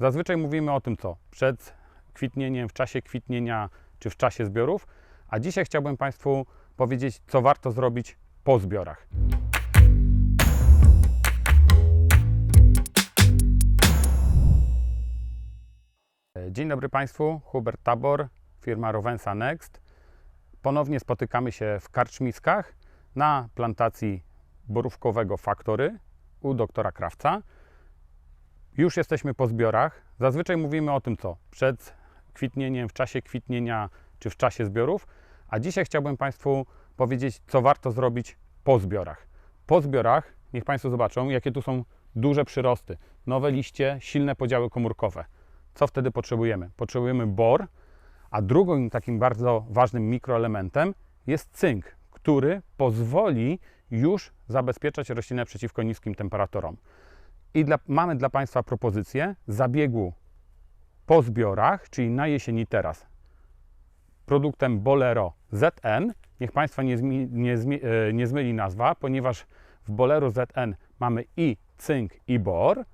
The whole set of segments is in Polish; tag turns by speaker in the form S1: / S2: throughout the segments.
S1: Zazwyczaj mówimy o tym, co przed kwitnieniem, w czasie kwitnienia czy w czasie zbiorów, a dzisiaj chciałbym Państwu powiedzieć, co warto zrobić po zbiorach. Dzień dobry Państwu, Hubert Tabor, firma Rowensa Next. Ponownie spotykamy się w Karczmiskach na plantacji borówkowego Faktory u doktora Krawca. Już jesteśmy po zbiorach. Zazwyczaj mówimy o tym, co przed kwitnieniem, w czasie kwitnienia czy w czasie zbiorów, a dzisiaj chciałbym Państwu powiedzieć, co warto zrobić po zbiorach. Po zbiorach, niech Państwo zobaczą, jakie tu są duże przyrosty, nowe liście, silne podziały komórkowe. Co wtedy potrzebujemy? Potrzebujemy bor, a drugim takim bardzo ważnym mikroelementem jest cynk, który pozwoli już zabezpieczać roślinę przeciwko niskim temperaturom. I dla, mamy dla Państwa propozycję zabiegu po zbiorach, czyli na jesieni teraz, produktem Bolero ZN. Niech Państwa nie, zmi, nie, zmi, e, nie zmyli nazwa, ponieważ w Bolero ZN mamy i cynk, i bor.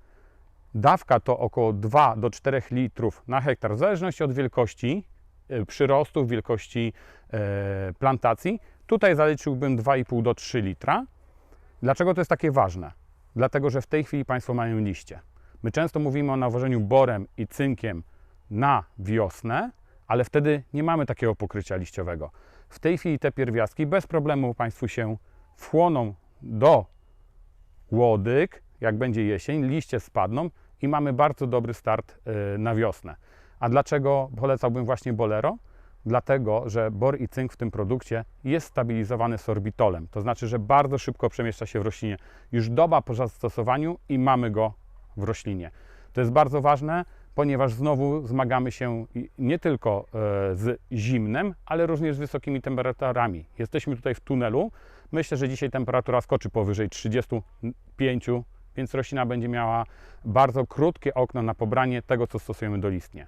S1: Dawka to około 2 do 4 litrów na hektar, w zależności od wielkości e, przyrostów, wielkości e, plantacji. Tutaj zaliczyłbym 2,5 do 3 litra. Dlaczego to jest takie ważne? Dlatego, że w tej chwili Państwo mają liście. My często mówimy o nawożeniu borem i cynkiem na wiosnę, ale wtedy nie mamy takiego pokrycia liściowego. W tej chwili te pierwiastki bez problemu Państwu się wchłoną do łodyg, jak będzie jesień, liście spadną i mamy bardzo dobry start y, na wiosnę. A dlaczego polecałbym właśnie Bolero? Dlatego, że bor i cynk w tym produkcie jest stabilizowany sorbitolem. To znaczy, że bardzo szybko przemieszcza się w roślinie. Już doba po zastosowaniu i mamy go w roślinie. To jest bardzo ważne, ponieważ znowu zmagamy się nie tylko e, z zimnem, ale również z wysokimi temperaturami. Jesteśmy tutaj w tunelu. Myślę, że dzisiaj temperatura skoczy powyżej 35, więc roślina będzie miała bardzo krótkie okno na pobranie tego, co stosujemy dolistnie.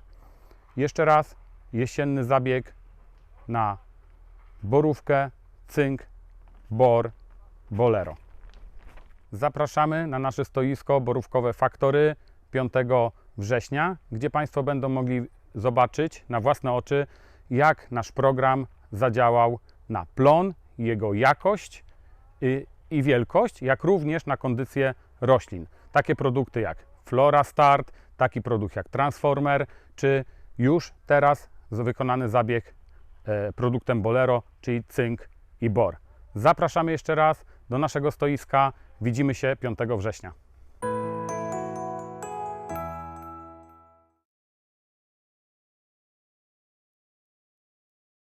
S1: Jeszcze raz, jesienny zabieg na borówkę, cynk, bor, bolero. Zapraszamy na nasze stoisko borówkowe Faktory 5 września, gdzie Państwo będą mogli zobaczyć na własne oczy, jak nasz program zadziałał na plon, jego jakość y, i wielkość, jak również na kondycję roślin. Takie produkty jak Flora Start, taki produkt jak Transformer, czy już teraz wykonany zabieg produktem Bolero, czyli cynk i bor. Zapraszamy jeszcze raz do naszego stoiska. Widzimy się 5 września.